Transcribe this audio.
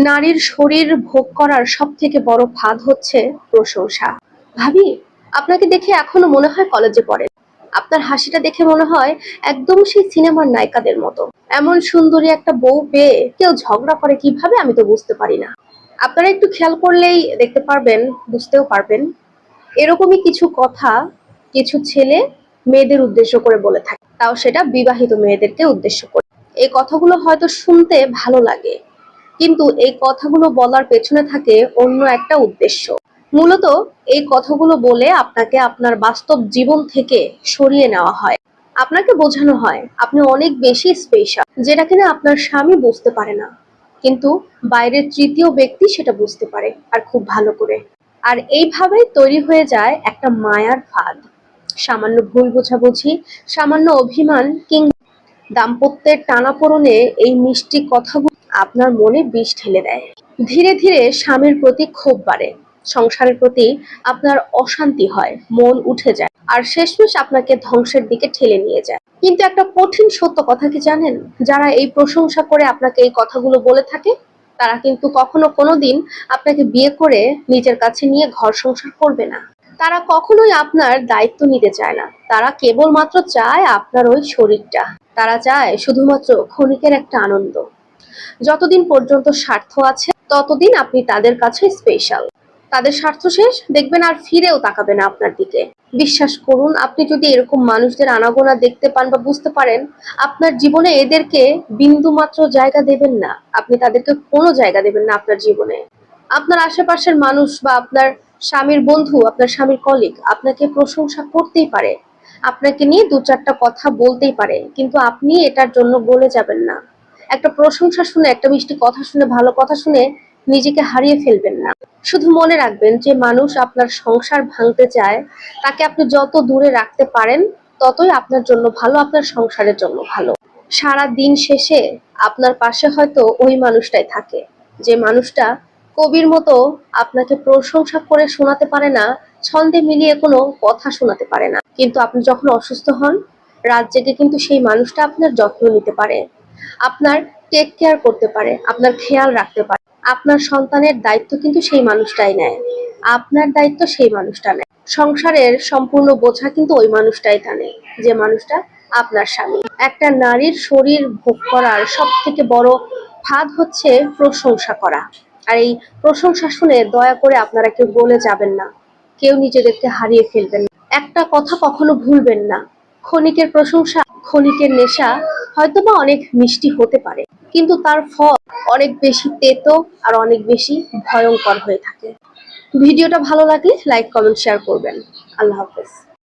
নারীর শরীর ভোগ করার সব থেকে বড় ফাঁদ হচ্ছে প্রশংসা। ভাবি, আপনাকে দেখে এখনও মনে হয় কলেজে পড়েন। আপনার হাসিটা দেখে মনে হয় একদম সেই সিনেমার নায়িকাদের মতো। এমন সুন্দরী একটা বউ পেয়ে কেউ ঝগড়া করে কীভাবে আমি তো বুঝতে পারি না। আপনারা একটু খেয়াল করলেই দেখতে পারবেন, বুঝতেও পারবেন। এরকমই কিছু কথা কিছু ছেলে মেয়েদের উদ্দেশ্য করে বলে থাকে। তাও সেটা বিবাহিত মেয়েদেরকে উদ্দেশ্য করে। এই কথাগুলো হয়তো শুনতে ভালো লাগে। কিন্তু এই কথাগুলো বলার পেছনে থাকে অন্য একটা উদ্দেশ্য। মূলত এই কথাগুলো বলে আপনাকে আপনার বাস্তব জীবন থেকে সরিয়ে নেওয়া হয়। আপনাকে বোঝানো হয় আপনি অনেক বেশি স্পেশাল যেটা কিনা আপনার স্বামী বুঝতে পারে না। কিন্তু বাইরের তৃতীয় ব্যক্তি সেটা বুঝতে পারে আর খুব ভালো করে। আর এইভাবেই তৈরি হয়ে যায় একটা মায়ার ফাঁদ। সামান্য ভুল বোঝাবুঝি, সামান্য অভিমান কিংবা দাম্পত্যের টানাপোড়নে এই মিষ্টি কথাগুলো আপনার মনে বিষ ঢেলে দেয়। ধীরে ধীরে স্বামীর প্রতি ক্ষোভ বাড়ে। সংসারের প্রতি আপনার অশান্তি হয়, মন উঠে যায়, আর শেষমেশ আপনাকে ধ্বংসের দিকে ঠেলে নিয়ে যায়। কিন্তু একটা কঠিন সত্য কথা কি জানেন? যারা এই প্রশংসা করে আপনাকে এই কথাগুলো বলে থাকে, তারা কিন্তু কখনো কোনোদিন আপনাকে বিয়ে করে নিজের কাছে নিয়ে ঘর সংসার করবে না। তারা কখনোই আপনার দায়িত্ব নিতে চায় না। তারা কেবলমাত্র চায় আপনার ওই শরীরটা। তারা চায় শুধুমাত্র ক্ষণিকের একটা আনন্দ। যতদিন পর্যন্ত স্বার্থ আছে, ততদিন আপনি তাদের কাছে স্পেশাল তাদের স্বার্থ শেষ, দেখবেন আর ফিরেও তাকাবে না আপনার দিকে। বিশ্বাস করুন, আপনি যদি এরকম মানুষদের আনাগোনা দেখতে পান বা বুঝতে পারেন, আপনার জীবনে এদেরকে বিন্দু মাত্র জায়গা দেবেন না। আপনি তাদেরকে কোনো জায়গা দেবেন না আপনার জীবনে। আপনার আশেপাশের মানুষ বা আপনার স্বামীর বন্ধু, আপনার স্বামীর কলিগ আপনাকে প্রশংসা করতেই পারে। আপনাকে নিয়ে দু চারটা কথা বলতেই পারে, কিন্তু আপনি এটার জন্য বলে যাবেন না। একটা প্রশংসা শুনে, একটা মিষ্টি কথা শুনে, ভালো কথা শুনে নিজেকে হারিয়ে ফেলবেন না। শুধু মনে রাখবেন যে মানুষ আপনার সংসার ভাঙতে চায়, তাকে আপনি যত দূরে রাখতে পারেন, ততই আপনার জন্য ভালো, আপনার সংসারের জন্য ভালো। সারা দিন শেষে আপনার পাশে হয়তো ওই মানুষটাই থাকে, যে মানুষটা কবির মতো আপনাকে প্রশংসা করে শোনাতে পারে না, ছন্দে মিলিয়ে কোনো কথা শোনাতে পারে না। কিন্তু আপনি যখন অসুস্থ হন, রাত জেগে কিন্তু সেই মানুষটা আপনার যত্ন নিতে পারে। আপনার টেক কেয়ার করতে পারে, আপনার খেয়াল রাখতে পারে। আপনার সন্তানের দায়িত্ব কিন্তু সেই মানুষটাই নেয়। আপনার দায়িত্ব সেই মানুষটা নেয়। সংসারের সম্পূর্ণ বোঝা কিন্তু ওই মানুষটাই টানে, যে মানুষটা আপনার স্বামী। একটা নারীর শরীর ভোগ করার সব থেকে বড় ফাঁদ হচ্ছে প্রশংসা করা। আর এই প্রশংসা শুনে দয়া করে আপনারা কেউ বলে যাবেন না। কেউ নিজেদেরকে হারিয়ে ফেলবেন একটা কথা কখনো ভুলবেন না। ক্ষণিকের প্রশংসা, ক্ষণিকের নেশা হয়তোবা অনেক মিষ্টি হতে পারে, কিন্তু তার ফল অনেক বেশি তেতো আর অনেক বেশি ভয়ঙ্কর হয়ে থাকে। ভিডিওটা ভালো লাগলে লাইক কমেন্ট শেয়ার করবেন। আল্লাহ হাফেজ।